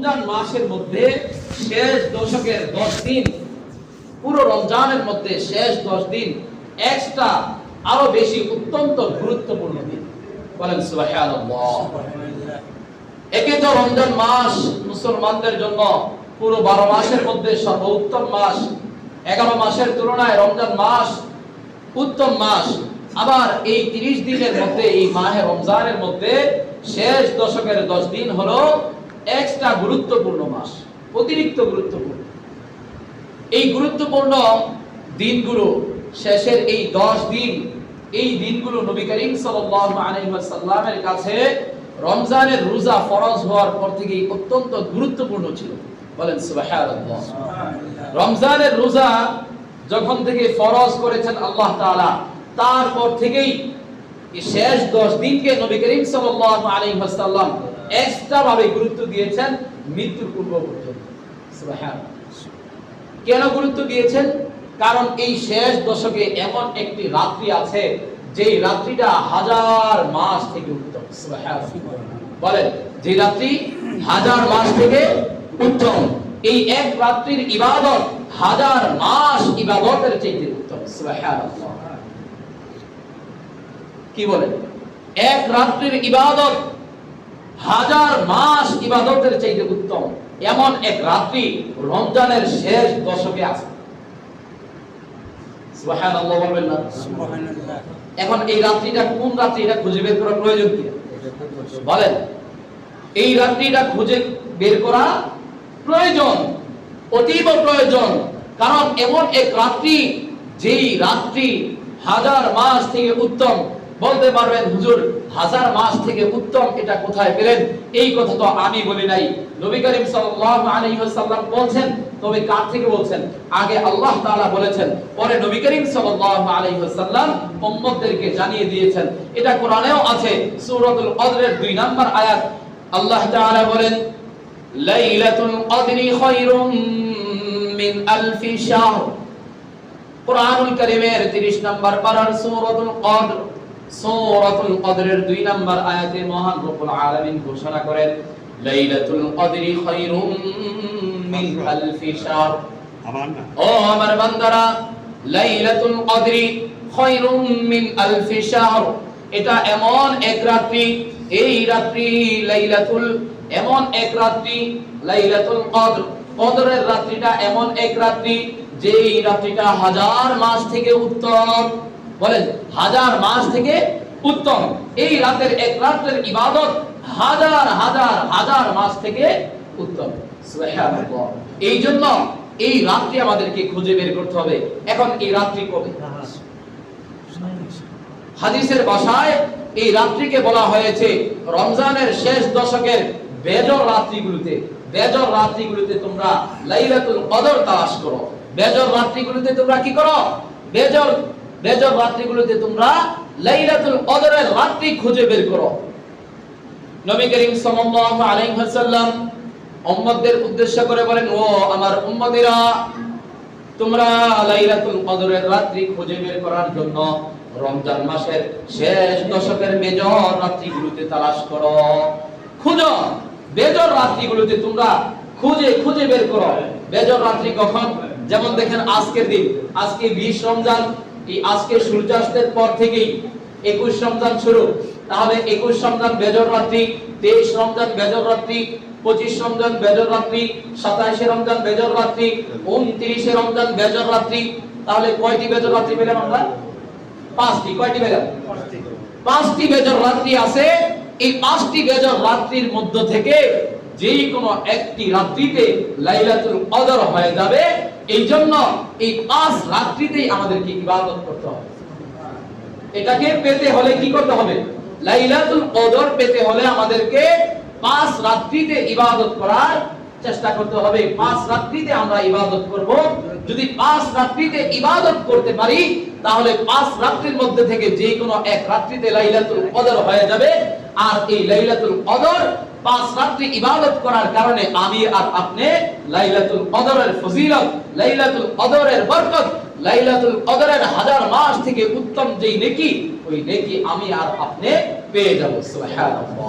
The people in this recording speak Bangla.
রমজান মাসের মধ্যে শেষ দশকের দশ দিন, পুরো রমজানের মধ্যে শেষ দশ দিন এক্সট্রা আরও বেশি অত্যন্ত গুরুত্বপূর্ণ দিন। বলেন একে তো রমজান মাস মুসলমানদের জন্য পুরো বারো মাসের মধ্যে সর্বোত্তম মাস। এগারো মাসের তুলনায় রমজান মাস উত্তম মাস। আবার এই তিরিশ দিনের মধ্যে, এই মাহে রমজানের মধ্যে শেষ দশকের দশ দিন হলো এক্সট্রা গুরুত্বপূর্ণ মাস, অতিরিক্ত গুরুত্বপূর্ণ। এই গুরুত্বপূর্ণ দিনগুলো, শেষের এই দশ দিন, এই দিনগুলো নবী করিম ওয়াসাল্লামের কাছে রমজানের রোজা ফরজ হওয়ার পর থেকেই অত্যন্ত গুরুত্বপূর্ণ ছিল। বলেন রমজানের রোজা যখন থেকে ফরজ করেছেন আল্লাহ তাআলা, তারপর থেকেই শেষ দশ দিনকে নবী করিম ওয়াসাল্লাম এক্সট্রা ভাবে গুরুত্ব দিয়েছেন মৃত্যুর পূর্ব পর্যন্ত। কেন গুরুত্ব দিয়েছেন? কারণ এই শেষ দশকে এমন একটি রাত্রি আছে, যেই রাত্রিটা হাজার মাস থেকে উত্তম। বলেন, যে রাত্রি হাজার মাস থেকে উত্তম। এই এক রাত্রির ইবাদত হাজার মাস ইবাদতের চাইতে উত্তম। কি বলেন? এক রাত্রির ইবাদত হাজার মাস ইবাদতের চাইতে উত্তম। এমন এক রাত্রি রমজানের শেষ দশকে আছে। এখন এই রাত্রিটা কোন রাত্রি এটা খুঁজে বের করা প্রয়োজন কি? বলেন এই রাত্রিটা খুঁজে বের করা প্রয়োজন অতীব প্রয়োজন। কারণ এমন এক রাত্রি যেই রাত্রি হাজার মাস থেকে উত্তম। বলতে পারবেন, হুজুর, হাজার মাস থেকে উত্তম এটা কোথায় পেলেন? এই কথা তো আমি বলি নাই। নবী করিম সাল্লাল্লাহু আলাইহি ওয়াসাল্লাম বলছেন, তবে কার থেকে বলছেন? আগে আল্লাহ তাআলা বলেছেন, পরে নবী করিম সাল্লাল্লাহু আলাইহি ওয়াসাল্লাম উম্মতদেরকে জানিয়ে দিয়েছেন। এটা কোরআনেও আছে, সূরাতুল কদরের 2 নম্বর আয়াত। আল্লাহ তাআলা বলেন, লাইলাতুল কদরি খায়রুম মিন আলফি শাহর। কোরআনুল কারীমের 30 নম্বর পারার সূরাতুল কদর। সূরাতুল কদরের 2 নম্বর আয়াতে মহান রব্বুল আলামিন ঘোষণা করেন লাইলাতুল কদরি খায়রুম মিন আলফি শাহর। ও আমার বান্দারা লাইলাতুল কদরি খায়রুম মিন আলফি শাহর। এটা এমন এক রাত্রি এই রাত্রি লাইলাতুল এমন এক রাত্রি লাইলাতুল কদর। কদরের রাত্রিটা এমন এক রাত্রি যে এই রাত্রিটা হাজার মাস থেকে উত্তম বলেন হাজার মাস থেকে উত্তম। এই রাতের এক রাতের ইবাদত হাজার হাজার হাজার মাস থেকে উত্তম। এই জন্য এই রাত্রি আমাদেরকে খুঁজে বের করতে হবে। এখন এই রাত্রি কবে? হাদিসের ভাষায় এই রাত্রিকে বলা হয়েছে রমজানের শেষ দশকের বেজর রাত্রিগুলোতে। বেজর রাত্রিগুলোতে তোমরা লাইলাতুল কদর তালাশ করো। বেজর রাত্রিগুলোতে তোমরা কি করো? বেজর বেজর রাত্রিগুলোতে তোমরা লাইলাতুল কদরের রাত্রি খুঁজে বের করো। নবী করিম সাল্লাল্লাহু আলাইহি ওয়াসাল্লাম উম্মতদের উদ্দেশ্য করে বলেন, ও আমার উম্মতেরা, তোমরা লাইলাতুল কদরের রাত্রি খুঁজে বের করার জন্য রমজান মাসের শেষ দশকের মেজর রাত্রিগুলোতে তালাশ করো। খুঁজো বেজর রাত্রিগুলোতে তোমরা খুঁজে খুঁজে বের করো। বেজর রাত্রি কখন? যেমন দেখেন আজকের দিন, আজকে 20 রমজান এই আজকে সূর্যাস্তের পর থেকেই 21 রমজান শুরু। তাহলে 21 রমজান বেজর রাত্রি 23 রমজান বেজর রাত্রি পঁচিশ রমজান বেজর রাত্রি সাতাশে রমজান বেজর রাত্রি উনত্রিশে রমজান বেজর রাত্রি। তাহলে কয়টি বেজর রাত্রি পেলাম আমরা? পাঁচটি। কয়টি পেলাম? পাঁচটি বেজর রাত্রি আছে। এই পাঁচটি বেজর রাত্রির মধ্য থেকে যেই কোনো একটি রাত্রিতে লাইলাতুল কদর হয়ে যাবে। এই জন্য এই পাঁচ রাত্রিতেই আমাদেরকে ইবাদত করতে হবে। এটাকে পেতে হলে কি করতে হবে? লাইলাতুল কদর পেতে হলে আমাদেরকে পাঁচ রাত্রিতে ইবাদত করার চেষ্টা করতে হবে। পাঁচ রাত্রিতে আমরা ইবাদত করব। যদি পাঁচ রাত্রিতে ইবাদত করতে পারি, তাহলে পাঁচ রাত্রির মধ্যে থেকে যে কোনো এক রাত্রিতে লাইলাতুল কদর হয়ে যাবে। আর এই লাইলাতুল কদর পাঁচ রাত্রি ইবাদত করার কারণে আমি আর আপনি লাইলাতুল কদরের ফজিলত, লাইলাতুল কদরের বরকত, লাইলাতুল কদরের হাজার মাস থেকে উত্তম যেই নেকি, ওই নেকি আমি আর আপনি পেয়ে যাব, সুবহানাল্লাহ।